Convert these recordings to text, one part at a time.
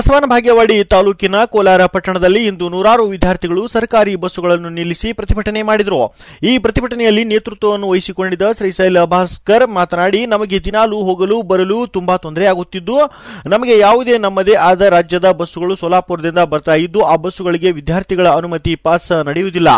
ಬಸವನ ಭಾಗ್ಯವಾಡಿ ತಾಲೂಕಿನ ಕೋಲಾರ ಪಟ್ಟಣದಲ್ಲಿ ಇಂದು ನೂರಾರು ವಿದ್ಯಾರ್ಥಿಗಳು ಸರ್ಕಾರಿ ಬಸ್ಸುಗಳನ್ನು ನಿಲ್ಲಿಸಿ ಪ್ರತಿಭಟನೆ ಮಾಡಿದರು. ಈ ಪ್ರತಿಭಟನೆಯಲ್ಲಿ ನೇತೃತ್ವವನ್ನು ವಹಿಸಿಕೊಂಡಿದ್ದ ಶ್ರೀಶೈಲ ಭಾಸ್ಕರ್ ಮಾತನಾಡಿ, ನಮಗೆ ದಿನಾಲು ಹೋಗಲು, ಬರಲು ತುಂಬಾ ತೊಂದರೆ ಆಗುತ್ತಿದ್ದು, ನಮಗೆ ಯಾವುದೇ ನಮ್ಮದೇ ಆದ ರಾಜ್ಯದ ಬಸ್ಸುಗಳು ಸೋಲಾಪುರದಿಂದ ಬರ್ತಾ ಇದ್ದು, ಆ ಬಸ್ಸುಗಳಿಗೆ ವಿದ್ಯಾರ್ಥಿಗಳ ಅನುಮತಿ ಪಾಸ್ ನಡೆಯುವುದಿಲ್ಲ,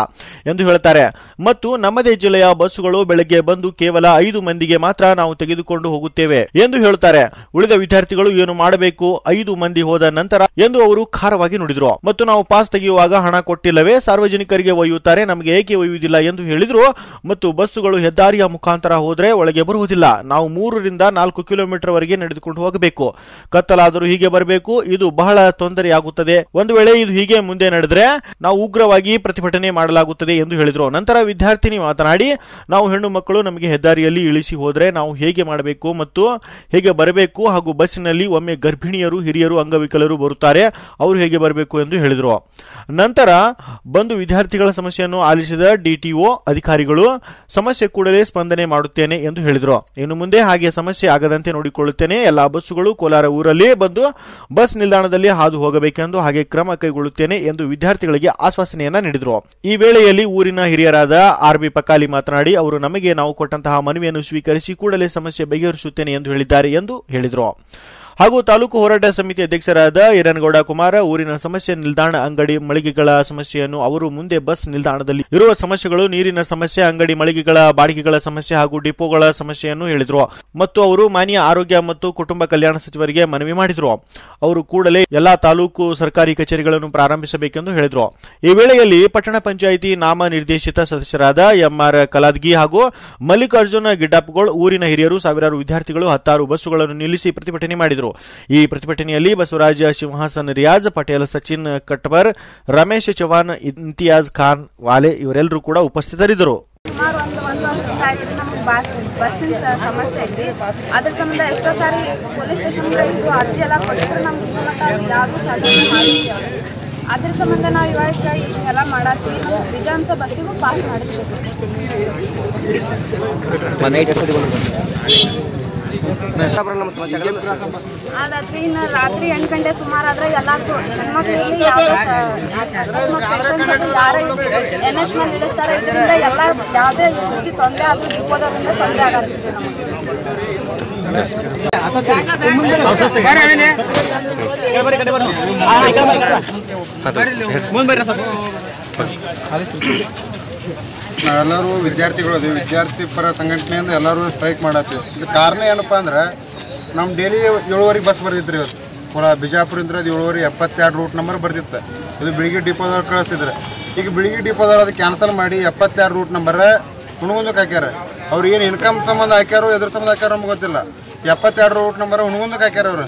ಎಂದು ಹೇಳುತ್ತಾರೆ. ಮತ್ತು, ನಮ್ಮದೇ ಜಿಲ್ಲೆಯ ಬಸ್ಸುಗಳು ಬೆಳಗ್ಗೆ ಬಂದು ಕೇವಲ ಐದು ಮಂದಿಗೆ ಮಾತ್ರ ನಾವು ತೆಗೆದುಕೊಂಡು ಹೋಗುತ್ತೇವೆ, ಎಂದು ಹೇಳುತ್ತಾರೆ. ಉಳಿದ ವಿದ್ಯಾರ್ಥಿಗಳು ಏನು ಮಾಡಬೇಕು? ಐದು ಮಂದಿ ಹೋದ ನಂತರ ಎಂದು ಅವರು ಖಾರವಾಗಿ ನುಡಿದ್ರು. ಮತ್ತು ನಾವು ಪಾಸ್ ತೆಗೆಯುವಾಗ ಹಣ ಕೊಟ್ಟಿಲ್ಲವೇ? ಸಾರ್ವಜನಿಕರಿಗೆ ಒಯ್ಯುತ್ತಾರೆ, ನಮಗೆ ಏಕೆ ಒಯ್ಯುವುದಿಲ್ಲ? ಎಂದು ಹೇಳಿದ್ರು. ಮತ್ತು ಬಸ್ಸುಗಳು ಹೆದ್ದಾರಿಯ ಮುಖಾಂತರ ಹೋದ್ರೆ ಒಳಗೆ ಬರುವುದಿಲ್ಲ. ನಾವು ಮೂರರಿಂದ ನಾಲ್ಕು ಕಿಲೋಮೀಟರ್ ವರೆಗೆ ನಡೆದುಕೊಂಡು ಹೋಗಬೇಕು. ಕತ್ತಲಾದರೂ ಹೀಗೆ ಬರಬೇಕು. ಇದು ಬಹಳ ತೊಂದರೆಯಾಗುತ್ತದೆ. ಒಂದು ವೇಳೆ ಇದು ಹೀಗೆ ಮುಂದೆ ನಡೆದ್ರೆ ನಾವು ಉಗ್ರವಾಗಿ ಪ್ರತಿಭಟನೆ ಮಾಡಲಾಗುತ್ತದೆ ಎಂದು ಹೇಳಿದ್ರು. ನಂತರ ವಿದ್ಯಾರ್ಥಿನಿ ಮಾತನಾಡಿ, ನಾವು ಹೆಣ್ಣು ಮಕ್ಕಳು ನಮಗೆ ಹೆದ್ದಾರಿಯಲ್ಲಿ ಇಳಿಸಿ ಹೋದ್ರೆ ನಾವು ಹೇಗೆ ಮಾಡಬೇಕು? ಮತ್ತು ಹೇಗೆ ಬರಬೇಕು? ಹಾಗೂ ಬಸ್ಸಿನಲ್ಲಿ ಒಮ್ಮೆ ಗರ್ಭಿಣಿಯರು, ಹಿರಿಯರು ಅಂಗವಿಕಲರು ಬರುತ್ತಾರೆ. ಅವರು ಹೇಗೆ ಬರಬೇಕು ಎಂದು ಹೇಳಿದರು. ನಂತರ ಬಂದು ವಿದ್ಯಾರ್ಥಿಗಳ ಸಮಸ್ಯೆಯನ್ನು ಆಲಿಸಿದ ಡಿಟಿಒ ಅಧಿಕಾರಿಗಳು, ಸಮಸ್ಯೆ ಕೂಡಲೇ ಸ್ಪಂದನೆ ಮಾಡುತ್ತೇನೆ ಎಂದು ಹೇಳಿದರು. ಇನ್ನು ಮುಂದೆ ಹಾಗೆ ಸಮಸ್ಯೆ ಆಗದಂತೆ ನೋಡಿಕೊಳ್ಳುತ್ತೇನೆ. ಎಲ್ಲಾ ಬಸ್ಸುಗಳು ಕೋಲಾರ ಊರಲ್ಲಿ ಬಂದು ಬಸ್ ನಿಲ್ದಾಣದಲ್ಲಿ ಹಾದು ಹೋಗಬೇಕೆಂದು ಹಾಗೆ ಕ್ರಮ ಕೈಗೊಳ್ಳುತ್ತೇನೆ ಎಂದು ವಿದ್ಯಾರ್ಥಿಗಳಿಗೆ ಆಶ್ವಾಸನೆಯನ್ನ ನೀಡಿದರು. ಈ ವೇಳೆಯಲ್ಲಿ ಊರಿನ ಹಿರಿಯರಾದ ಆರ್ ಬಿ ಪಕಾಲಿ ಮಾತನಾಡಿ, ಅವರು ನಮಗೆ ನಾವು ಕೊಟ್ಟಂತಹ ಮನವಿಯನ್ನು ಸ್ವೀಕರಿಸಿ ಕೂಡಲೇ ಸಮಸ್ಯೆ ಬಗೆಹರಿಸುತ್ತೇನೆ ಎಂದು ಹೇಳಿದ್ದಾರೆ ಎಂದು ಹೇಳಿದರು. ಹಾಗೂ ತಾಲೂಕು ಹೋರಾಟ ಸಮಿತಿ ಅಧ್ಯಕ್ಷರಾದ ಈರನಗೌಡ ಕುಮಾರ, ಊರಿನ ಸಮಸ್ಯೆ ನಿಲ್ದಾಣ ಅಂಗಡಿ ಮಳಿಗೆಗಳ ಸಮಸ್ಯೆಯನ್ನು ಅವರು ಮುಂದೆ ಬಸ್ ನಿಲ್ದಾಣದಲ್ಲಿ ಇರುವ ಸಮಸ್ಯೆಗಳು, ನೀರಿನ ಸಮಸ್ಯೆ, ಅಂಗಡಿ ಮಳಿಗೆಗಳ, ಬಾಡಿಗೆಗಳ ಸಮಸ್ಯೆ ಹಾಗೂ ಡಿಪೋಗಳ ಸಮಸ್ಯೆಯನ್ನು ಹೇಳಿದರು. ಮತ್ತು ಅವರು ಮಾನ್ಯ ಆರೋಗ್ಯ ಮತ್ತು ಕುಟುಂಬ ಕಲ್ಯಾಣ ಸಚಿವರಿಗೆ ಮನವಿ ಮಾಡಿದರು. ಅವರು ಕೂಡಲೇ ಎಲ್ಲಾ ತಾಲೂಕು ಸರ್ಕಾರಿ ಕಚೇರಿಗಳನ್ನು ಪ್ರಾರಂಭಿಸಬೇಕೆಂದು ಹೇಳಿದರು. ಈ ವೇಳೆಯಲ್ಲಿ ಪಟ್ಟಣ ಪಂಚಾಯಿತಿ ನಾಮ ನಿರ್ದೇಶಿತ ಸದಸ್ಯರಾದ ಎಂಆರ್ ಕಲಾದ್ಗಿ ಹಾಗೂ ಮಲ್ಲಿಕಾರ್ಜುನ ಗಿಡ್ಡಪ್ಪಗೋಳ್ ಊರಿನ ಹಿರಿಯರು ಸಾವಿರಾರು ವಿದ್ಯಾರ್ಥಿಗಳು ಹತ್ತಾರು ಬಸ್ಸುಗಳನ್ನು ನಿಲ್ಲಿಸಿ ಪ್ರತಿಭಟನೆ ಮಾಡಿದರು. ಈ ಪ್ರತಿಭಟನೆಯಲ್ಲಿ ಬಸವರಾಜ ಸಿಂಹಾಸನ್ ರಿಯಾಜ್ ಪಟೇಲ್ ಸಚಿನ್ ಕಟ್ಬರ್ ರಮೇಶ್ ಚವಾನ್ ಇಂತಿಯಾಜ್ ಖಾನ್ ವಾಲೆ ಇವರೆಲ್ಲರೂ ಕೂಡ ಉಪಸ್ಥಿತರಿದ್ದರು. ಸುಮಾರು ಒಂದು ಒಂದು ವರ್ಷದಿಂದ ಆಯ್ತು ನಮಗೆ ಬಸ್ ಬಸ್ಸಿನ ಸಮಸ್ಯೆ ಐತಿ ಅದ್ರ ಸಂಬಂಧ ಎಷ್ಟೋ ಸಾರಿ ಪೊಲೀಸ್ ಸ್ಟೇಷನ್ಗೆ ಇದು ಅರ್ಜಿ ಎಲ್ಲ ಕೊಟ್ಟಿದ್ರೆ ನಮ್ಗೆ ಮಟ್ಟ ಯಾವುದು ಸಾಧನೆ ಮಾಡಿಲ್ಲ. ಅದ್ರ ಸಂಬಂಧ ನಾವು ಇವಾಗ ಎಲ್ಲ ಮಾಡತ್ತೀವಿ. ವಿಜಾಂಸ ಬಸ್ಸಿಗೂ ಪಾಸ್ ಮಾಡಿಸ್ಬೇಕು. ಅದಾದ್ರಿ ಇನ್ನು ರಾತ್ರಿ ಎಂಟು ಗಂಟೆ ಸುಮಾರು ಆದ್ರೆ ಎಲ್ಲಾರ್ಗೂ ಹೆಣ್ಮಕ್ಳು ಇರ್ಲಿ ಯಾವುದೇ ಯಾರೇ ಎನ್ ಎಚ್ ಮೇಲೆ ನಡೆಸ್ತಾರೆ ಇದರಿಂದ ಎಲ್ಲ ಯಾವುದೇ ರೀತಿ ತೊಂದರೆ ಆದ್ರೂ ಡಿಪೋದವರಿಂದ ತೊಂದರೆ ಆಗತ್ತಿತ್ತು ನಮಗೆ. ನಾವೆಲ್ಲರೂ ವಿದ್ಯಾರ್ಥಿಗಳು ಅದೀವಿ. ವಿದ್ಯಾರ್ಥಿ ಪರ ಸಂಘಟನೆಯಿಂದ ಎಲ್ಲರೂ ಸ್ಟ್ರೈಕ್ ಮಾಡತ್ತೀವಿ. ಇದು ಕಾರಣ ಏನಪ್ಪ ಅಂದ್ರೆ ನಮ್ಮ ಡೈಲಿ ಏಳುವರೆಗೆ ಬಸ್ ಬರ್ತಿತ್ತು ಇವತ್ತು. ಪುರ ಬಿಜಾಪುರಿಂದ ಅದು ಏಳುವರೆ ಎಪ್ಪತ್ತೆರಡು ರೂಟ್ ನಂಬರ್ ಬರ್ತಿತ್ತು ಇದು ಬಿಳಿಗಿ ಡಿಪೋದವ್ರು ಕಳಿಸಿದ್ರೆ. ಈಗ ಬಿಳಿಗಿ ಡಿಪೋದವ್ರು ಅದು ಕ್ಯಾನ್ಸಲ್ ಮಾಡಿ ಎಪ್ಪತ್ತೆರಡು ರೂಟ್ ನಂಬರ್ ಹುಣಗುಂದಕ್ಕೆ ಹಾಕ್ಯಾರ. ಅವ್ರು ಏನು ಇನ್ಕಮ್ ಸಂಬಂಧ ಹಾಕ್ಯಾರೋ, ಎದುರು ಸಂಬಂಧ ಹಾಕ್ಯಾರೋ ನಮ್ಗೆ ಗೊತ್ತಿಲ್ಲ. ಎಪ್ಪತ್ತೆರಡು ರೂಟ್ ನಂಬರ್ ಹುಣಗುಂದಕ್ಕೆ ಹಾಕ್ಯಾರ ಅವರು.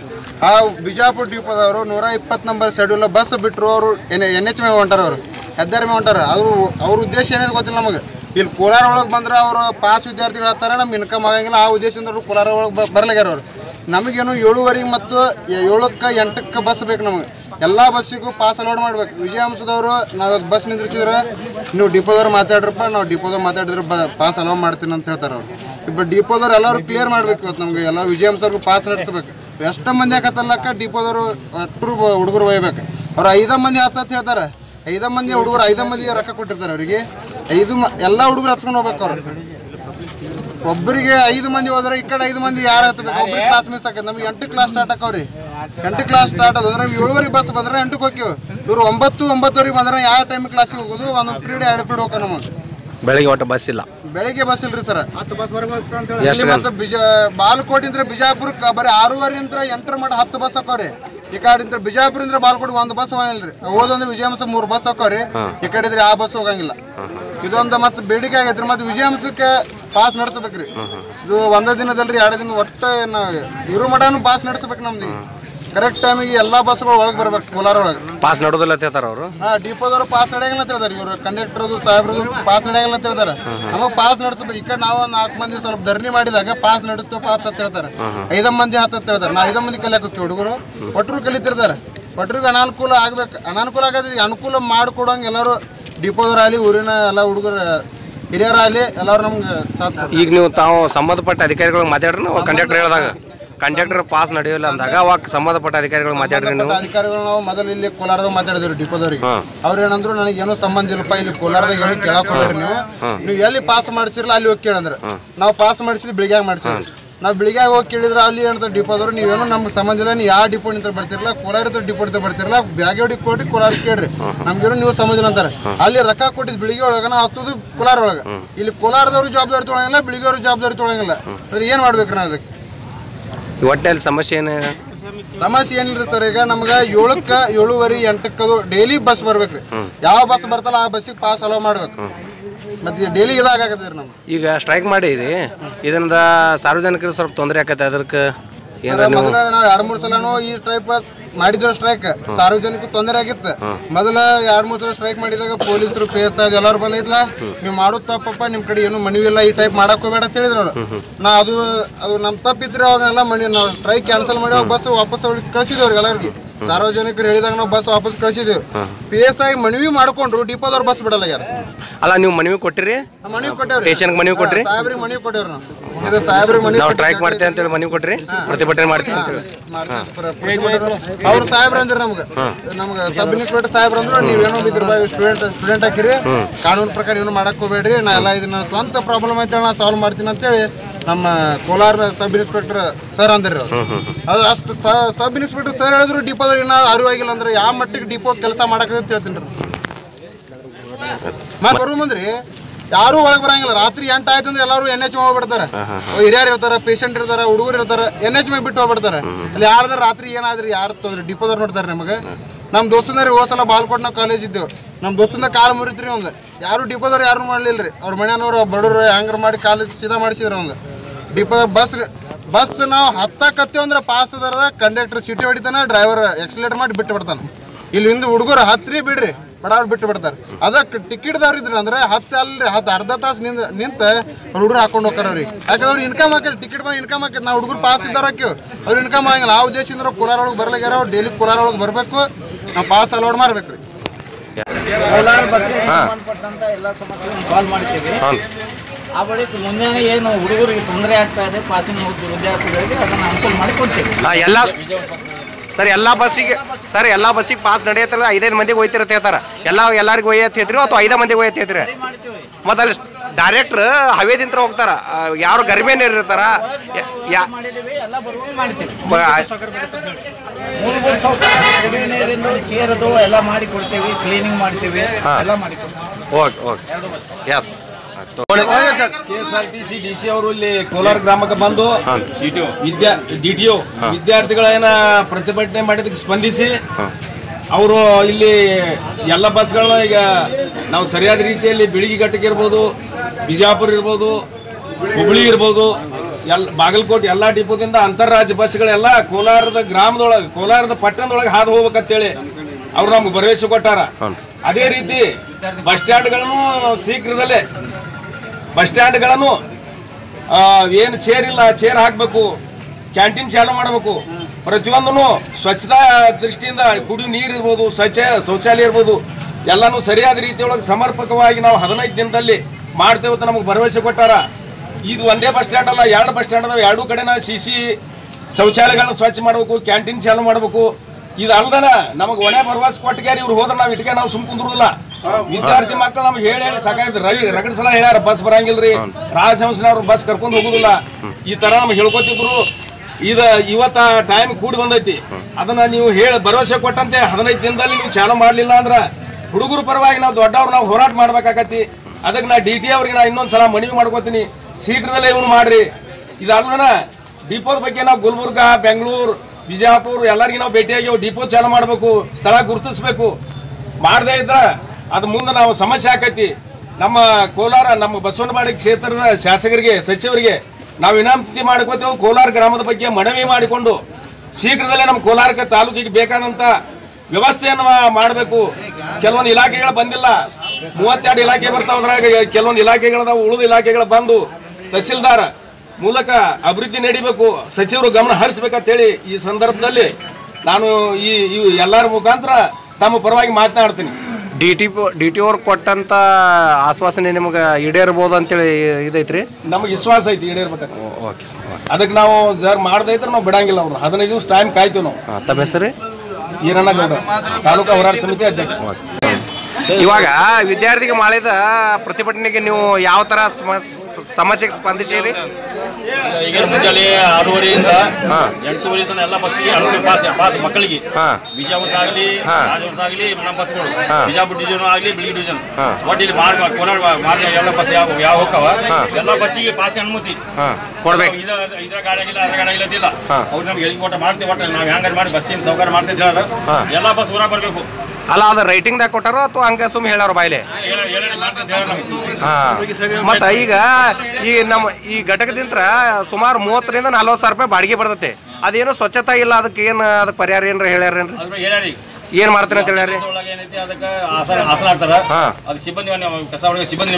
ಆ ಬಿಜಾಪುರ ಡಿಪೋದವರು ನೂರ ಇಪ್ಪತ್ತು ನಂಬರ್ ಶೆಡ್ಯೂಲ್ ಬಸ್ ಬಿಟ್ಟರು ಅವರು ಎನ್ ಎನ್ ಎಚ್ ಮೇಲೆ ಹೊಂಟಾರ ಅವರು. ಹೆದ್ದಾರಿ ಹೊಂಟಾರ. ಅವರು ಅವ್ರ ಉದ್ದೇಶ ಏನಿದೆ ಗೊತ್ತಿಲ್ಲ ನಮಗೆ. ಇಲ್ಲಿ ಕೋಲಾರ ಒಳಗೆ ಬಂದ್ರೆ ಅವರು ಪಾಸ್ ವಿದ್ಯಾರ್ಥಿಗಳು ಹತ್ತಾರೆ ನಮ್ಗೆ ಇನ್ಕಮ್ ಆಗಂಗಿಲ್ಲ, ಆ ಉದ್ದೇಶದಿಂದ ಅವರು ಕೋಲಾರ ಒಳಗೆ ಬರಲಾಗ್ಯಾರ ಅವರು. ನಮಗೇನು ಏಳುವರೆಗೆ ಮತ್ತು ಏಳಕ್ಕೆ ಎಂಟಕ್ಕೆ ಬಸ್ ಬೇಕು ನಮಗೆ. ಎಲ್ಲ ಬಸ್ಸಿಗೂ ಪಾಸ್ ಅಲೋಡ್ ಮಾಡ್ಬೇಕು. ವಿಜಯಾಂಶದವರು ನಾವು ಬಸ್ ನಿಂದ್ರಿಸಿದ್ರೆ ನೀವು ಡಿಪೋದವ್ರು ಮಾತಾಡ್ರಪ್ಪ, ನಾವು ಡಿಪೋದವ್ರು ಮಾತಾಡಿದ್ರೆ ಬ, ಪಾಸ್ ಅಲೋ ಮಾಡ್ತೀನಿ ಅಂತ ಹೇಳ್ತಾರೆ ಅವ್ರು. ಇಬ್ಬ ಡಿಪೋದವ್ರು ಎಲ್ಲರೂ ಕ್ಲಿಯರ್ ಮಾಡ್ಬೇಕು ಇವತ್ತು ನಮಗೆ. ಎಲ್ಲ ವಿಜಯಾಂಶವ್ರಿಗೂ ಪಾಸ್ ನಡೆಸ್ಬೇಕು. ಎಷ್ಟು ಮಂದಿ ಹಾಕತ್ತಲ್ಲಕ್ಕ ಡಿಪೋದವರು ಅಟ್ರು ಹುಡುಗರು ಒಯ್ಬೇಕು. ಅವ್ರು ಐದ ಮಂದಿ ಅಂತ ಹೇಳ್ತಾರೆ. ಐದ ಮಂದಿ ಹುಡುಗರು ಐದ ಮಂದಿಗೆ ರೊಕ್ಕ ಕೊಟ್ಟಿರ್ತಾರೆ ಅವರಿಗೆ. ಐದು ಮ ಎಲ್ಲ ಹುಡುಗರು ಹತ್ಕೊಂಡು ಹೋಗ್ಬೇಕು ಅವ್ರು. ಒಬ್ಬರಿಗೆ ಐದು ಮಂದಿ ಹೋದ್ರೆ ಈ ಕಡೆ ಐದು ಮಂದಿ ಯಾರು ಹತ್ಬೇಕು? ಒಬ್ರಿಗೆ ಕ್ಲಾಸ್ ಮಿಸ್ ಆಕೈತೆ ನಮ್ಗೆ ಎಂಟು ಕ್ಲಾಸ್ ಸ್ಟಾರ್ಟ್ ಆಕವ್ರಿ ಎಂಟು ಕ್ಲಾಸ್ ಸ್ಟಾರ್ಟ್ ಆದ್ರೆ ನಮ್ಗೆ ಏಳುವರೆಗೆ ಬಸ್ ಬಂದ್ರೆ ಎಂಟಕ್ಕೆ ಹೋಗ್ತೀವಿ. ಇವ್ರು ಒಂಬತ್ತು ಒಂಬತ್ತುವರೆಗೆ ಬಂದ್ರೆ ಯಾವ ಟೈಮ್ ಕ್ಲಾಸಿಗೆ ಹೋಗೋದು? ಒಂದೊಂದು ಕ್ರೀಡೆ ಎರಡು ಪೀರಿಯಡ್ ಹೋಗೋ ನಮಗೆ. ಬೆಳಗ್ಗೆ ಒಟ್ಟು ಬಸ್ ಇಲ್ಲ. ಬೆಳಿಗ್ಗೆ ಬಸ್ ಇಲ್ರಿ ಸರ್ ಇಲ್ಲಿ ಮತ್ತೆ ಅಂದ್ರೆ ಬಾಲ್ಕೋಟಿಂದ್ರ ಬಿಜಾಪುರಕ್ಕೆ ಬರೀ ಆರೂವರೆಯಿಂದ ಎಂಟರ ಮಟ್ಟ ಹತ್ತು ಬಸ್ ಹಾಕೋರಿ ಈ ಕಡೆ ಬಿಜಾಪುರಿಂದ ಬಾಲ್ಕೋಟ್ ಒಂದ್ ಬಸ್ ಹೋಗಂಗಿಲ್ರಿ. ಹೋದಂದ್ರೆ ವಿಜಯಂಸ ಮೂರು ಬಸ್ ಹಾಕೋರಿ. ಈ ಕಡೆ ಇದ್ರೆ ಆ ಬಸ್ ಹೋಗಂಗಿಲ್ಲ. ಇದೊಂದು ಮತ್ತೆ ಬೇಡಿಕೆ ಆಗೈತ್ರಿ. ಮತ್ತೆ ವಿಜಯಂಸಕ್ಕೆ ಪಾಸ್ ನಡೆಸ್ಬೇಕ್ರಿ. ಇದು ಒಂದೇ ದಿನದಲ್ರಿ ಎರಡು ದಿನ ಒಟ್ಟ ಮಟನು ಪಾಸ್ ನಡೆಸಬೇಕು ನಮ್ದು ಕರೆಕ್ಟ್ ಟೈಮಿಗೆ ಎಲ್ಲಾ ಬಸ್ಗಳು ಒಳಗೆ ಬರ್ಬೇಕು ಕೋಲಾರ ಒಳಗೆ. ಪಾಸ್ ನಡೋದಿಲ್ಲ ಅಂತ ಹೇಳ್ತಾರ ಅವರು? ಹಾ ಡಿಪೋದವ್ರು ಪಾಸ್ ನಡೆಯಂಗಿಲ್ಲ ಅಂತ ಹೇಳ್ತಾರೆ ಇವರು. ಕಂಡಕ್ಟರ್ದು ಸಾಹೇಬ್ರದು ಪಾಸ್ ನಡೆಯಂಗಿಲ್ಲ ಅಂತ ಹೇಳ್ತಾರೆ ನಮಗೆ ಪಾಸ್ ನಡೆಸಬೇಕು. ಈ ಕಡೆ ನಾವು ನಾಲ್ಕು ಮಂದಿ ಸ್ವಲ್ಪ ಧರಣಿ ಮಾಡಿದಾಗ ಪಾಸ್ ನಡೆಸ್ತಪ್ಪ ಅಂತ ಹೇಳ್ತಾರೆ. ಐದ ಮಂದಿ ಹತ್ತ ಹೇಳ್ತಾರೆ ನಾ ಐದ ಮಂದಿ ಕಲಿಯಾಕಿ ಹುಡುಗರು. ಒಟ್ಟರು ಕಲಿತಿರ್ತಾರೆ. ಒಟ್ಟರಿಗೆ ಅನಾನುಕೂಲ ಆಗ್ಬೇಕು. ಅನಾನುಕೂಲ ಆಗತ್ತೆ ಅನುಕೂಲ ಮಾಡಿಕೊಡೋಂಗೆ ಎಲ್ಲರೂ ಡಿಪೋದವ್ರಾಗಲಿ ಊರಿನ ಎಲ್ಲ ಹುಡುಗರು ಹಿರಿಯರಾಗಲಿ ಎಲ್ಲರೂ ನಮ್ಗೆ ಈಗ ನೀವು ತಾವು ಸಂಬಂಧಪಟ್ಟ ಅಧಿಕಾರಿಗಳಿಗೆ ಮಾತಾಡ್ರಿ ಕಂಡಕ್ಟರ್ ಹೇಳಿದಾಗ. ಕಂಡಕ್ಟರ್ ಪಾಸ್ ನಡೆಯೋಲ್ಲ ಅಂದಾಗ ಅವಾಗ ಸಂಬಂಧಪಟ್ಟ ಅಧಿಕಾರಿಗಳು ಮಾತಾಡ್ರಿ ನೀವು? ಅಧಿಕಾರಿಗಳು ನಾವು ಮೊದಲು ಇಲ್ಲಿ ಕೋಲಾರದಾಗ ಮಾತಾಡಿದ್ರು ಡಿಪೋದವ್ರಿಗೆ. ಅವ್ರು ಏನಂದ್ರು ನನಗೆ ಏನೋ ಸಂಬಂಧ ಇಲ್ಲಪ್ಪ ಇಲ್ಲಿ ಕೋಲಾರದಾಗ ಏನು ಕೇಳಕ್ ಹೋಗ್ಬೇಡ್ರಿ ನೀವು ನೀವು ಎಲ್ಲಿ ಪಾಸ್ ಮಾಡಿಸಿರಲ್ಲ ಅಲ್ಲಿ ಹೋಗಿ ಕೇಳಂದ್ರೆ. ನಾವು ಪಾಸ್ ಮಾಡಿಸಿದ್ರೆ ಬೆಳಿಗ್ಗೆ ಮಾಡಿಸಿದ್ವಿ. ನಾವು ಬೆಳಿಗ್ಗೆ ಹೋಗಿ ಕೇಳಿದ್ರೆ ಅಲ್ಲಿ ಏನಂತ ಡಿಪೋದವ್ರು ನೀವೇನೋ ನಮ್ಗೆ ಸಂಬಂಧ ಇಲ್ಲ ನೀವು ಯಾವ ಡಿಪೋ ನಿಂತ ಬರ್ತಿರಲ್ಲ ಕೋಲಾರದ ಡಿಪೋ ನಿಂತ ಬರ್ತಿರಲ್ಲ ಬ್ಯಾಗೇಡಿ ಕೊಟ್ಟು ಕೋಲಾರ ಕೇಳ್ರಿ. ನಮ್ಗೇನು ನೀವು ಸಂಬಂಧ ಇಲ್ಲ ಅಂತಾರೆ. ಅಲ್ಲಿ ರೊಕ್ಕ ಕೊಟ್ಟಿದ್ದು ಬೆಳಿಗ್ಗೆ ಒಳಗನ ನಾವು ಹತ್ತದು ಕೋಲಾರ ಒಳಗೆ. ಇಲ್ಲಿ ಕೋಲಾರದವ್ರು ಜವಾಬ್ದಾರಿ ತೊಗೊಳಂಗಿಲ್ಲ ಬೆಳಿಗ್ಗೆ ಅವ್ರು ಜವಾಬ್ದಾರಿ ತೊಳಂಗಿಲ್ಲ. ಅದ್ರ ಏನು ಮಾಡ್ಬೇಕು ನಾವು ಅದಕ್ಕೆ? ಒಟ್ಟಿನಲ್ಲಿ ಸಮಸ್ಯೆ ಏನು? ಸಮಸ್ಯೆ ಏನಿಲ್ರಿ ಸರ್ ಈಗ ನಮ್ಗೆ ಏಳಕ್ಕೆ ಏಳುವರೆ ಎಂಟಕ್ಕದು ಡೈಲಿ ಬಸ್ ಬರ್ಬೇಕ್ರಿ. ಯಾವ ಬಸ್ ಬರ್ತಲ್ಲ ಆ ಬಸ್ಸಿಗೆ ಪಾಸ್ ಅಲೋ ಮಾಡ್ಬೇಕು. ಮತ್ತೆ ಡೈಲಿ ಇದಾಗತ್ತದ್ರಿ ನಮ್ಗೆ ಈಗ ಸ್ಟ್ರೈಕ್ ಮಾಡಿರಿ ಇದರಿಂದ ಸಾರ್ವಜನಿಕರು ಸ್ವಲ್ಪ ತೊಂದರೆ ಆಕತ್ತೆ ಅದಕ್ಕೆ ನೀವು ಮೊದಲ ನಾವು ಎರಡ್ ಮೂರ್ ಸಲನು ಈ ಸ್ಟ್ರೈಕ್ ಮಾಡಿದ್ರು ಸ್ಟ್ರೈಕ್ ಸಾರ್ವಜನಿಕ ತೊಂದರೆ ಆಗಿತ್ತು. ಮೊದಲ ಎರಡ್ ಮೂರ್ ಸಲ ಸ್ಟ್ರೈಕ್ ಮಾಡಿದಾಗ ಪೊಲೀಸರು ಪಿ ಎಸ್ ಐ ಎಲ್ಲಾರು ಬಂದಿದ್ಲ. ನೀವು ಮಾಡೋ ತಪ್ಪಪ್ಪ ನಿಮ್ ಕಡೆ ಏನು ಮನವಿ ಇಲ್ಲ ಈ ಟೈಪ್ ಮಾಡಕ್ ಹೋಗ್ಬೇಡ ಅಂತ ಹೇಳಿದ್ರು ಅವ್ರು. ನಾ ಅದು ಅದು ನಮ್ ತಪ್ಪಿದ್ರೆ ಅವ್ರನ್ನೆಲ್ಲ ಮನಿ ನಾವು ಸ್ಟ್ರೈಕ್ ಕ್ಯಾನ್ಸಲ್ ಮಾಡಿ ಬಸ್ ವಾಪಸ್ ಕಳ್ಸಿದೇವ್ರಿ ಎಲ್ಲರಿಗೆ. ಸಾರ್ವಜನಿಕರು ಹೇಳಿದಾಗ ನಾವು ಬಸ್ ವಾಪಸ್ ಕಳಿಸಿದ್ವಿ. ಪಿ ಎಸ್ ಐ ಮನವಿ ಮಾಡ್ಕೊಂಡ್ರು ಡಿಪೋದವ್ರು ಬಸ್ ಬಿಡಲ್ಲ ಯಾರು. ಅಲ್ಲ ನೀವು ಮನವಿ ಕೊಟ್ಟಿರಿ? ಮನವಿ ಕೊಟ್ಟೇವ್ರಿ. ಸ್ಟೇಷನ್ಗೆ ಮನವಿ ಕೊಟ್ರಿ? ಸಾಹೇಬ್ರಿಗೆ ಮನವಿ ಕೊಟ್ಟೇವ್ರಿ ನಾವು. ಇದು ಸಾಹೇಬ್ರಿಗೆ ಮನವಿ ನಾವು ಸ್ಟ್ರೈಕ್ ಮಾಡ್ತೇವೆ ಅಂತೇಳಿ ಮನವಿ ಕೊಟ್ರಿ? ಪ್ರತಿಭಟನೆ ಮಾಡ್ತೀವಿ ಅಂತೇಳಿ. ಅವ್ರು ಸಾಹೇಬ್ರ ಅಂದ್ರೆ ನಮ್ಗೆ. ನಮ್ಗೆ ಸಬ್ ಇನ್ಸ್ಪೆಕ್ಟರ್ ಸಾಹೇಬ್ರ ಅಂದ್ರೆ ನೀವೇನೋ ಇದ್ರ ಬಗ್ಗೆ ಸ್ಟೂಡೆಂಟ್ ಸ್ಟೂಡೆಂಟ್ ಹಾಕಿರಿ. ಕಾನೂನು ಪ್ರಕಾರ ಏನು ಮಾಡಕ್ ಹೋಗ್ಬೇಡ್ರಿ. ನಾ ಎಲ್ಲ ಇದನ್ನ ಸ್ವಂತ ಪ್ರಾಬ್ಲಮ್ ಐತೆ ನಾ ಸಾಲ್ವ್ ಮಾಡ್ತೀನಿ ಅಂತೇಳಿ ನಮ್ಮ ಕೋಲಾರ ಸಬ್ ಇನ್ಸ್ಪೆಕ್ಟರ್ ಸರ್ ಅಂದ್ರಿ ಅವ್ರು. ಅದು ಅಷ್ಟು ಸಬ್ ಇನ್ಸ್ಪೆಕ್ಟರ್ ಸರ್ ಹೇಳಿದ್ರು ಡಿಪೋ ಇನ್ನ ಅರಿವಾಗಿಲ್ಲ ಅಂದ್ರೆ ಯಾವ ಮಟ್ಟಿಗೆ ಡಿಪೋ ಕೆಲಸ ಮಾಡಕ್ಕೆ ಹೇಳ್ತೀನಿ ರೀ. ಮತ್ತೆ ಬರು ಯಾರು ಒಳಗೆ ಬರಂಗಿಲ್ಲ. ರಾತ್ರಿ ಎಂಟ ಆಯ್ತು ಅಂದ್ರೆ ಎಲ್ಲರೂ ಎನ್ ಎಚ್ ಹೋಗ್ಬಿಡ್ತಾರೆ. ಹಿರಿಯರು ಇರ್ತಾರೆ ಪೇಷಂಟ್ ಇರ್ತಾರೆ ಹುಡುಗರು ಇರ್ತಾರೆ ಎನ್ ಎಚ್ ಮೇಲೆ ಬಿಟ್ಟು ಹೋಗ್ಬಿಡ್ತಾರೆ. ಅಲ್ಲಿ ಯಾರ್ದಾರ ರಾತ್ರಿ ಏನಾದ್ರಿ ಯಾರು ತೊಂದ್ರೆ ಡಿಪೋದವ್ರು ನೋಡ್ತಾರೆ ನಮಗೆ. ನಮ್ಮ ದೋಸ್ತಂದ್ರಿ ಹೋಸಲ ಬಾಲ್ಕೋಟ್ ನಾವು ಕಾಲೇಜ್ ಇದ್ದೇವೆ ನಮ್ಮ ದೋಸ್ತಂದ ಕಾಲು ಮುರಿತ್ರಿ ಒಂದು ಯಾರು ಡಿಪೋದವ್ರು ಯಾರು ಮಾಡಲಿಲ್ಲ ರೀ ಅವ್ರ ಮನೆಯವ್ರು ಬಡವ್ರು ಹ್ಯಾಂಗರ್ ಮಾಡಿ ಕಾಲೇಜ್ ಸೀದಾ ಮಾಡಿಸಿದ್ರು ಒಂದು ಡಿಪೋ ಬಸ್ ಬಸ್ ನಾವು ಹತ್ತಕತ್ತೀವಿ ಅಂದ್ರೆ ಪಾಸ್ ಅದರ ಕಂಡಕ್ಟರ್ ಸಿಟಿ ಹೊಡಿತಾನೆ ಡ್ರೈವರ್ ಎಕ್ಸಲೇಟ್ ಮಾಡಿ ಬಿಟ್ಟು ಬಿಡ್ತಾನೆ. ಇಲ್ಲಿ ಹಿಂದೆ ಹುಡುಗರು ಹತ್ರಿ ಬಿಡ್ರಿ ಬಡಾಡ್ ಬಿಟ್ಟು ಬಿಡ್ತಾರೆ. ಅದಕ್ಕೆ ಟಿಕೆಟ್ದವ್ರು ಇದ್ರಿ ಅಂದ್ರೆ ಹತ್ತು ಅಲ್ರಿ ಹತ್ತು ಅರ್ಧ ತಾಸು ನಿಂದ ನಿಂತ ಹುಡುಗರು ಹಾಕೊಂಡು ಹೋಗ್ತಾರ ಅವ್ರಿಗೆ. ಯಾಕಂದ್ರೆ ಅವ್ರು ಇನ್ಕಮ್ ಹಾಕಿ ಟಿಕೆಟ್ ಬಂದು ಇನ್ಕಮ್ ಹಾಕಿ ನಾವು ಹುಡುಗರು ಪಾಸ್ ಇದ್ದಾರ ಹಾಕಿವ್. ಅವ್ರು ಇನ್ಕಮ್ ಆಗಿಲ್ಲ ಆ ಉದ್ದೇಶದಿಂದ ಕೋಲಾರ ಒಳಗೆ ಬರ್ಲಾಗ್ಯಾರ ಅವ್ರು ಡೈಲಿ ಕೋಲಾರ ಒಳಗೆ ಬರಬೇಕು ನಾವು ಪಾಸ್ ಅಲೋಡ್ ಮಾಡ್ಬೇಕು ರೀ. ಕೋಲಾರ ಬಸ್ಗೆ ಸಂಬಂಧಪಟ್ಟಂತ ಎಲ್ಲ ಸಮಸ್ಯೆಗಳನ್ನು ಸಾಲ್ವ್ ಮಾಡ್ತೀವಿ ಆ ಬಳಿಕ ಮುಂಜಾನೆ ಏನು ಹುಡುಗರಿಗೆ ತೊಂದರೆ ಆಗ್ತಾ ಇದೆ ಪಾಸಿಂಗ್ ವಿದ್ಯಾರ್ಥಿಗಳಿಗೆ ಅದನ್ನ ಅನುಕೂಲ ಮಾಡಿ ಕೊಡ್ತೀವಿ ಹಾಂ ಎಲ್ಲ ಸರ್ ಎಲ್ಲ ಬಸ್ಸಿಗೆ ಸರ್ ಎಲ್ಲ ಬಸ್ಸಿಗೆ ಪಾಸ್ ನಡೆಯತ್ತಲ್ಲ ಐದೈದು ಮಂದಿಗೆ ಹೋಯ್ತಿರತ್ತೆ ಹೇಳ್ತಾರ. ಎಲ್ಲ ಎಲ್ಲರಿಗೂ ಒಯ್ಯತ್ ಹೇಳ್ತೀರಿ ಅಥವಾ ಐದು ಮಂದಿಗೆ ಒಯ್ಯತ್ ಹೇಳ್ತೀರಿ? ಮಾಡ್ತೀವಿ. ಮತ್ತು ಅಲ್ಲಿ ಡೈರೆಕ್ಟ್ರ್ ಹವೇದಿಂತ್ರ ಹೋಗ್ತಾರ. ಆ, ಯಾರು ಗರ್ಭಿಣಿ ಇರ್ತಾರ? ಯ- ಯಾ- ಮಾಡಿದ್ದೀವಿ ಎಲ್ಲ ಬರುವಂಗೆ ಮಾಡ್ತೀವಿ. ಬ- ಮೂಲಭೂತ ಸೌಕರ್ಯ ಕುಡಿಯುವ ನೀರಿಂದು ಚೇರದು ಎಲ್ಲ ಮಾಡಿ ಕೊಡ್ತೀವಿ ಕ್ಲೀನಿಂಗ್ ಮಾಡ್ತೀವಿ ಎಲ್ಲ ಓಕೆ ಓಕೆ. ಎರಡು bus. S K S R T C D C ಅವರು ಇಲ್ಲಿ ಕೋಲಾರ ಗ್ರಾಮಕ್ಕೆ ಬಂದು ವಿದ್ಯಾ ಡಿ ಟಿ ಒ ವಿದ್ಯಾರ್ಥಿಗಳೇನ ಪ್ರತಿಭಟನೆ ಮಾಡಿದಕ್ಕೆ ಸ್ಪಂದಿಸಿ ಅವರು ಇಲ್ಲಿ ಎಲ್ಲ ಬಸ್ಗಳನ್ನ ಈಗ ನಾವು ಸರಿಯಾದ ರೀತಿಯಲ್ಲಿ ಬಿಳಿಗಿ ಘಟ್ಟಕ್ಕೆ ಇರ್ಬೋದು ಬಿಜಾಪುರ ಇರ್ಬೋದು ಹುಬ್ಳಿ ಇರ್ಬೋದು ಎಲ್ ಬಾಗಲಕೋಟೆ ಎಲ್ಲ ಡಿಪೋದಿಂದ ಅಂತಾರಾಜ್ಯ ಬಸ್ಗಳೆಲ್ಲ ಕೋಲಾರದ ಗ್ರಾಮದೊಳಗೆ ಕೋಲಾರದ ಪಟ್ಟಣದೊಳಗೆ ಹಾದು ಹೋಗ್ಬೇಕಂತೇಳಿ ಅವ್ರು ನಮ್ಗೆ ಭರವಸೆ ಕೊಟ್ಟಾರ. ಅದೇ ರೀತಿ ಬಸ್ ಸ್ಟ್ಯಾಂಡ್ಗಳನ್ನು ಶೀಘ್ರದಲ್ಲೇ ಬಸ್ ಸ್ಟ್ಯಾಂಡ್ಗಳನ್ನು ಏನು ಚೇರ್ ಇಲ್ಲ ಚೇರ್ ಹಾಕಬೇಕು ಕ್ಯಾಂಟೀನ್ ಚಾಲು ಮಾಡಬೇಕು. ಪ್ರತಿಯೊಂದನ್ನು ಸ್ವಚ್ಛತಾ ದೃಷ್ಟಿಯಿಂದ ಕುಡಿಯುವ ನೀರು ಇರ್ಬೋದು, ಸ್ವಚ್ಛ ಶೌಚಾಲಯ ಇರ್ಬೋದು, ಎಲ್ಲನೂ ಸರಿಯಾದ ರೀತಿಯೊಳಗೆ ಸಮರ್ಪಕವಾಗಿ ನಾವು ಹದಿನೈದು ದಿನದಲ್ಲಿ ಮಾಡ್ತೇವೆ ಅಂತ ನಮಗೆ ಭರವಸೆ ಕೊಟ್ಟಾರ. ಇದು ಒಂದೇ ಬಸ್ ಸ್ಟ್ಯಾಂಡ್ ಅಲ್ಲ, ಎರಡು ಬಸ್ ಸ್ಟ್ಯಾಂಡ್ ಅದಾವೆ. ಎರಡೂ ಕಡೆನ ಸಿ ಸಿ ಶೌಚಾಲಯಗಳನ್ನ ಸ್ವಚ್ಛ ಮಾಡಬೇಕು ಕ್ಯಾಂಟೀನ್ ಚಾಲು ಮಾಡಬೇಕು. ಇದು ಅಲ್ದನ ನಮಗೆ ಒಣೆ ಭರವಸೆ ಕೊಟ್ಟಿಗೆ ಇವ್ರು ಹೋದ್ರೆ ನಾವು ಇಟ್ಕೆ ನಾವು ಸುಮ್ ಕುಂದ್ರುದಿಲ್ಲ ವಿದ್ಯಾರ್ಥಿ ಮಕ್ಕಳು ನಮ್ಗೆ ಹೇಳಿ ಹೇಳಿ ಸಾಕಾಯ್ತು. ರವಿ ರಗಡ್ ಸಲ ಹೇಳ್ಯಾರ ಬಸ್ ಬರಂಗಿಲ್ರಿ. ರಾಜಹಂಸನವ್ರು ಬಸ್ ಕರ್ಕೊಂಡು ಹೋಗುದಿಲ್ಲ. ಈ ತರ ನಮ್ಗೆ ಹೇಳ್ಕೊತಿದ್ರು ಇದ ಇವತ್ತ ಟೈಮ್ ಕೂಡಿ ಬಂದೈತಿ. ಅದನ್ನ ನೀವು ಹೇಳಿ ಭರವಸೆ ಕೊಟ್ಟಂತೆ ಹದಿನೈದು ದಿನದಲ್ಲಿ ನೀವು ಚಾಲು ಮಾಡಲಿಲ್ಲ ಅಂದ್ರೆ ಹುಡುಗರು ಪರವಾಗಿ ನಾವು ದೊಡ್ಡವ್ರು ನಾವು ಹೋರಾಟ ಮಾಡ್ಬೇಕಾಗತ್ತಿ ಅದಕ್ಕೆ ನಾ ಡಿ ಟಿ ಅವ್ರಿಗೆ ನಾ ಇನ್ನೊಂದ್ಸಲ ಮನವಿ ಮಾಡ್ಕೋತೀನಿ. ಶೀಘ್ರದಲ್ಲೇ ಇವನು ಮಾಡ್ರಿ. ಇದಲ್ಲ ಡಿಪೋದ ಬಗ್ಗೆ ನಾವು ಗುಲ್ಬರ್ಗ ಬೆಂಗಳೂರು ಬಿಜಾಪುರ ಎಲ್ಲರಿಗೂ ನಾವು ಭೇಟಿಯಾಗಿ ಡಿಪೋ ಚಾಲು ಮಾಡಬೇಕು ಸ್ಥಳ ಗುರುತಿಸ್ಬೇಕು. ಮಾಡದೇ ಇದ್ರ ಅದು ಮುಂದೆ ನಾವು ಸಮಸ್ಯೆ ಆಕೈತಿ. ನಮ್ಮ ಕೋಲಾರ, ನಮ್ಮ ಬಸವನಬಾಡಿ ಕ್ಷೇತ್ರದ ಶಾಸಕರಿಗೆ, ಸಚಿವರಿಗೆ ನಾವು ವಿನಂತಿ ಮಾಡ್ಕೋತೇವೆ ಕೋಲಾರ ಗ್ರಾಮದ ಬಗ್ಗೆ ಮನವಿ ಮಾಡಿಕೊಂಡು ಶೀಘ್ರದಲ್ಲೇ ನಮ್ಮ ಕೋಲಾರಕ್ಕೆ ತಾಲೂಕಿಗೆ ಬೇಕಾದಂತ ವ್ಯವಸ್ಥೆಯನ್ನು ಮಾಡಬೇಕು. ಕೆಲವೊಂದು ಇಲಾಖೆಗಳು ಬಂದಿಲ್ಲ. ಮೂವತ್ತೆರಡು ಇಲಾಖೆ ಬರ್ತಾವ ಕೆಲವೊಂದು ಇಲಾಖೆಗಳದಾವ ಉಳಿದ ಇಲಾಖೆಗಳು ಬಂದು ತಹಸೀಲ್ದಾರ್ ಮೂಲಕ ಅಭಿವೃದ್ಧಿ ನಡಿಬೇಕು. ಸಚಿವರು ಗಮನ ಹರಿಸ್ಬೇಕಂತ ಹೇಳಿ ಈ ಸಂದರ್ಭದಲ್ಲಿ ನಾನು ಈ ಎಲ್ಲರ ಮುಖಾಂತರ ತಮ್ಮ ಪರವಾಗಿ ಮಾತನಾಡ್ತೀನಿ. ಡಿ ಟಿ ಡಿ ಟಿ ಅವ್ರು ಕೊಟ್ಟಂತ ಆಶ್ವಾಸನೆ ನಿಮಗೆ ಈಡೇರ್ಬೋದು ಅಂತೇಳಿ ಇದೈತ್ರಿ? ನಮಗೆ ವಿಶ್ವಾಸ ಐತಿ ಈಡೇರ್ಬೇಕು ಓಕೆ ಅದಕ್ಕೆ ನಾವು ಜರ್ ಮಾಡ್ದೈತ್ರ ನಾವು ಬಿಡಂಗಿಲ್ಲ ಅವ್ರು. ಹದಿನೈದು ದಿವಸ ಟೈಮ್ ಕಾಯ್ತೀವಿ ನಾವು. ಹಾಂ ತಮ್ಮ ಹೆಸರು? ಈರಣ್ಣ ಗೌಡ ತಾಲೂಕಾ ಹೋರಾಟ ಸಮಿತಿ ಅಧ್ಯಕ್ಷ. ಇವಾಗ ವಿದ್ಯಾರ್ಥಿಗೆ ಮಾಡಿದ ಪ್ರತಿಭಟನೆಗೆ ನೀವು ಯಾವ ತರ ಸಮಸ್- ಸಮಸ್ಯೆಗೆ ಸ್ಪಂದಿಸಿರಿ? ಈಗ ಮುಂಜಾನೆ ಆರೂವರೆಯಿಂದ. ಎಂಟೂವರೆ ತನಕ ಎಲ್ಲ ಬಸ್ಸಿಗೆ ಅನುಕೂಲ ಪಾಸ್ ಪಾಸ್ ಮಕ್ಕಳಿಗೆ. ಬಿಜಾಪುರ ಆಗಲಿ. ರಾಜಹಂಸ ಆಗಲಿ ನಮ್ಮ ಬಸ್ಗಳು. ಬಿಜಾಪುರ ಡಿವಿಷನ್ ಆಗಲಿ ಬಿಳಿ ಡಿವಿಷನ್. ಒಟ್ಟು ಇಲ್ಲಿ ಮಾರ್ಗ ಕೋಲಾರ ಮಾರ್ಗ ಎಲ್ಲ ಬಸ್ ಯಾವ ಯಾವ ಹೋಗ್ತಾವ. ಎಲ್ಲ ಬಸ್ಸಿಗೆ ಪಾಸ್ ಅನುಮತಿ ಕೊಡ್ಬೇಕು ಇದ ಇದ್ರ ಗಾಡಿ ಆಗಿಲ್ಲ ಅದ್ರ ಗಾಡಿ ಆಗಿಲ್ಲ. ಅವ್ರು ನಮ್ಗೆ ಹೇಳಿಕೆ ಕೊಟ್ಟ ಮಾಡ್ತೀವಿ ಒಟ್ಟು ನಾವು ಹ್ಯಾಂಗ ಮಾಡಿ ಬಸ್ಸಿನ ಸೌಕರ್ಯ ಮಾಡ್ತೀವಿ ಎಲ್ಲ ಬಸ್ ಊರಾಗ ಬರಬೇಕು ಅಲ್ಲ ಅದು ರೈಟಿಂಗ್ದಾಗ ಕೊಟ್ಟಾರೋ ಅಥವಾ ಹಂಗ ಸುಮ್ ಹೇಳಾರ ಬಾಯ್ಲೆ ಹಾ ಮತ್ತ ಈಗ ಈ ನಮ್ಮ ಈ ಘಟಕದಿಂದ ಸುಮಾರು ಮೂವತ್ತರಿಂದ ನಲ್ವತ್ತು ಸಾವಿರ ರೂಪಾಯಿ ಬಾಡಿಗೆ ಬರ್ತೈತೆ. ಅದೇನು ಸ್ವಚ್ಛತಾ ಇಲ್ಲ ಅದಕ್ಕೆ ಏನು ಅದಕ್ಕೆ ಪರಿಹಾರ ಏನ್ರ ಹೇಳ್ಯಾರೇನ್ರಿ? ಏನ್ ಮಾಡ್ತೀನಿ ಅಂತ ಹೇಳ್ಯಾರಿ? ಒಳಗೆ ಏನೈತಿ ಅದಕ್ಕೆ ಆಸನ ಆಸನ ಹಾಕ್ತಾರ. ಸಿಬ್ಬಂದಿ ನಾವು ಕಸ ಒಳಗೆ ಸಿಬ್ಬಂದಿ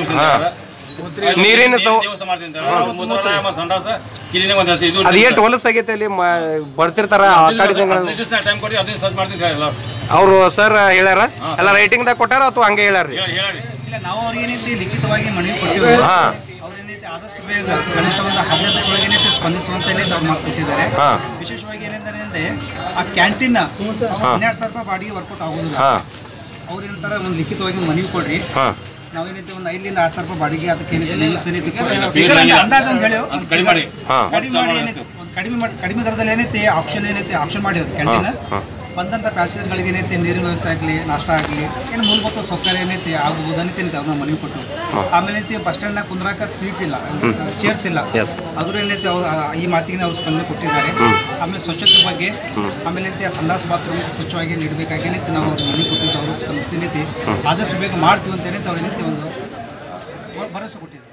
ನೀರಿನ ಸೌ- ವ್ಯವಸ್ಥೆ ಮಾಡ್ತೀನಿ ಅಂತಾರೆ. ಅವ್ರು ಮೂತ್ರ, ಆಮೇಲೆ ಸಂಡಾಸ ಕ್ಲೀನಿಂಗ್ ಒಂದು ಇದು ಅದು ಎಷ್ಟು ಹೊಲಸ್ ಆಗೈತೆ ಅಲ್ಲಿ ಮ- ಬರ್ತಿರ್ತಾರ ಅವರು ಸರ್ ಹೇಳ್ಯಾರ? ಎಲ್ಲ ರೈಟಿಂಗ್ದಾಗ ಕೊಟ್ಟಾರ ಅಥವಾ ಹಂಗೆ ಹೇಳ್ಯಾರ ನಾವು ಅವ್ರಿಗೆ ಲಿಖಿತವಾಗಿ ಮನವಿ ಕೊಟ್ಟಿವಿ. ಆದಷ್ಟು ಬೇಗ ಕನಿಷ್ಠ ಒಂದು ಹದಿನೈದು ದಿವಸದೊಳಗೆ ಏನೈತಿ ಸ್ಪಂದಿಸುವಂತ ಅವ್ರು ಮಾತು ಕೊಟ್ಟಿದ್ದಾರೆ. ಹಾ. ವಿಶೇಷವಾಗಿ ಏನಂದ್ರೆ ಅಂದ್ರೆ ಆ ಕ್ಯಾಂಟೀನ್ ಹನ್ನೆರಡು ಸಾವಿರ ರೂಪಾಯಿ ಬಾಡಿಗೆ ವರ್ಕೌಟ್ ಆಗೋದಿಲ್ಲ. ಹಾ. ಅವ್ರು ಏನಂತಾರ ಒಂದು ಲಿಖಿತವಾಗಿ ಒಂದು ಮನವಿ ಕೊಡ್ರಿ. ಹಾ. ನಾವೇನೈತಿ ಒಂದು ಐದರಿಂದ ಆರು ಸಾವಿರ ರೂಪಾಯಿ ಬಾಡಿಗೆ ಅದಕ್ಕೆ ಏನಿದೆ figure ಅಂತ ಅಂದಾಜು ಅಂತ ಹೇಳಿ. ಅದು ಕಡಿಮೆ ಮಾಡಿ. ಹಾ. ಕಡಿಮೆ ಮಾಡಿ ಏನೈತಿ ಒಂದು ಕಡಿಮೆ ಮಾಡಿ ಕಡಿಮೆ ದರದಲ್ಲಿ ಏನೈತಿ ಆಪ್ಷನ್ ಏನೈತಿ ಆಪ್ಷನ್ ಮಾಡಿ ಕ್ಯಾಂಟೀನ್. ಹಾ. ಬಂದಂಥ ಪ್ಯಾಸೆಂಜರ್ಗಳಿಗೆ ಏನೈತಿ ನೀರಿನ ವ್ಯವಸ್ಥೆ ಆಗಲಿ ನಾಷ್ಟ ಆಗಲಿ ಏನು ಮೂಲಭೂತ ಸೌಕರ್ಯ ಏನೈತಿ ಆಗ್ಬೋದು ಅನ್ನೈತಿ ಏನೈತಿ ಅವ್ರನ್ನ ಮನವಿ ಕೊಟ್ಟು. ಆಮೇಲೆ ಏನೈತಿ ಬಸ್ ಸ್ಟ್ಯಾಂಡ್ನಾಗ ಕುಂದ್ರಾಕ ಸೀಟ್ ಇಲ್ಲ ಚೇರ್ಸ್ ಇಲ್ಲ. ಅದ್ರ ಏನೈತಿ ಅವ್ರು ಈ ಮಾತಿಗೆ ಅವ್ರು ಸ್ಪಂದನೆ ಕೊಟ್ಟಿದ್ದಾರೆ. ಆಮೇಲೆ ಸ್ವಚ್ಛತೆ ಬಗ್ಗೆ ಆಮೇಲೆ ಏನೈತಿ ಆ ಸಂಡಾಸ್ ಬಾತ್ರೂಮ್ ಸ್ವಚ್ಛವಾಗಿ ನೀಡಬೇಕಾಗಿ ಏನೈತಿ ನಾವು ಅವ್ರ ಮನವಿ ಕೊಟ್ಟಿದ್ದು ಅವರು ಸ್ಪಂದಿಸಿ ಏನೈತಿ ಆದಷ್ಟು ಬೇಗ ಮಾಡ್ತೀವಿ ಅಂತ ಏನೈತಿ ಅವ್ರು ಏನೈತಿ ಒಂದು ಭರವಸೆ ಕೊಟ್ಟಿದ್ದಾರೆ.